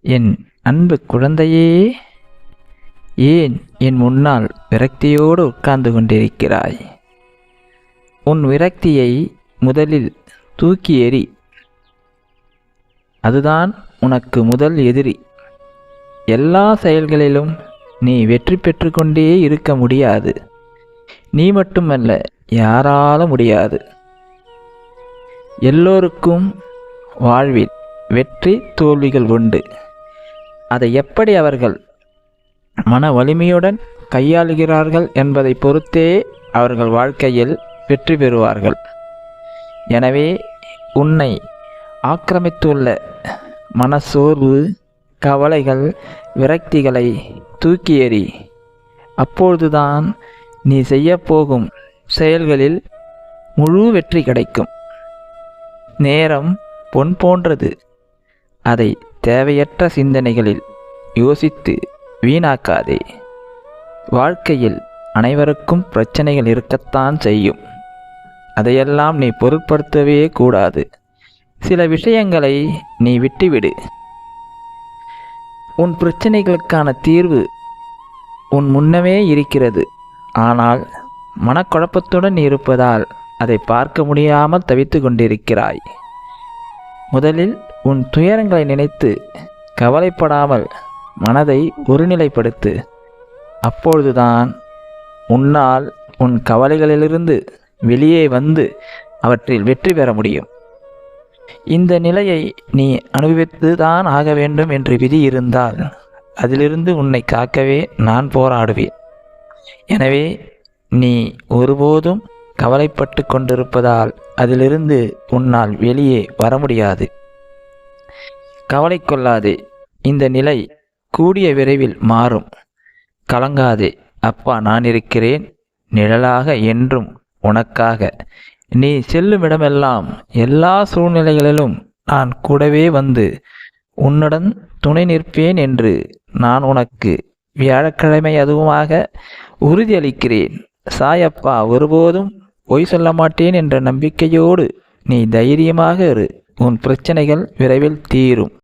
என் அன்பு குழந்தையே ஏன் என் முன்னால் விரக்தியோடு உட்கார்ந்து கொண்டிருக்கிறாய்? உன் விரக்தியை முதலில் தூக்கி எறி அதுதான் உனக்கு முதல் எதிரி. எல்லா செயல்களிலும் நீ வெற்றி பெற்று கொண்டே இருக்க முடியாது. நீ மட்டுமல்ல யாரால முடியாது. எல்லோருக்கும் வாழ்வில் வெற்றி தோல்விகள் உண்டு. அதை எப்படி அவர்கள் மன வலிமையுடன் கையாளுகிறார்கள் என்பதை பொறுத்தே அவர்கள் வாழ்க்கையில் வெற்றி பெறுவார்கள். எனவே உன்னை ஆக்கிரமித்துள்ள மனசோர்வு கவலைகள் விரக்திகளை தூக்கி எறி அப்பொழுதுதான் நீ செய்யப்போகும் செயல்களில் முழு வெற்றி கிடைக்கும். நேரம் பொன் போன்றது. அதை தேவையற்ற சிந்தனைகளில் யோசித்து வீணாக்காதே. வாழ்க்கையில் அனைவருக்கும் பிரச்சனைகள் இருக்கத்தான் செய்யும். அதையெல்லாம் நீ பொருட்படுத்தவே கூடாது. சில விஷயங்களை நீ விட்டுவிடு. உன் பிரச்சனைகளுக்கான தீர்வு உன் முன்னமே இருக்கிறது. ஆனால் மனக்குழப்பத்துடன் இருப்பதால் அதை பார்க்க முடியாமல் தவித்து கொண்டிருக்கிறாய். முதலில் உன் துயரங்களை நினைத்து கவலைப்படாமல் மனதை ஒருநிலைப்படுத்து. அப்பொழுதுதான் உன்னால் உன் கவலைகளிலிருந்து வெளியே வந்து அவற்றில் வெற்றி பெற முடியும். இந்த நிலையை நீ அனுபவித்துதான் ஆக வேண்டும் என்று விதி இருந்தால் அதிலிருந்து உன்னை காக்கவே நான் போராடுவேன். எனவே நீ ஒருபோதும் கவலைப்பட்டு கொண்டிருப்பதால் அதிலிருந்து உன்னால் வெளியே வர முடியாது. கவலை கொள்ளாதே. இந்த நிலை கூடிய விரைவில் மாறும். கலங்காதே. அப்பா நான் இருக்கிறேன். நிழலாக என்றும் உனக்காக. நீ செல்லும் இடமெல்லாம் எல்லா சூழ்நிலைகளிலும் நான் கூடவே வந்து உன்னுடன் துணை நிற்பேன் என்று நான் உனக்கு வியாழக்கிழமை அதுவுமாக உறுதியளிக்கிறேன். சாயப்பா ஒருபோதும் பொய் சொல்ல மாட்டேன் என்ற நம்பிக்கையோடு நீ தைரியமாக இரு. உன் பிரச்சனைகள் விரைவில் தீரும்.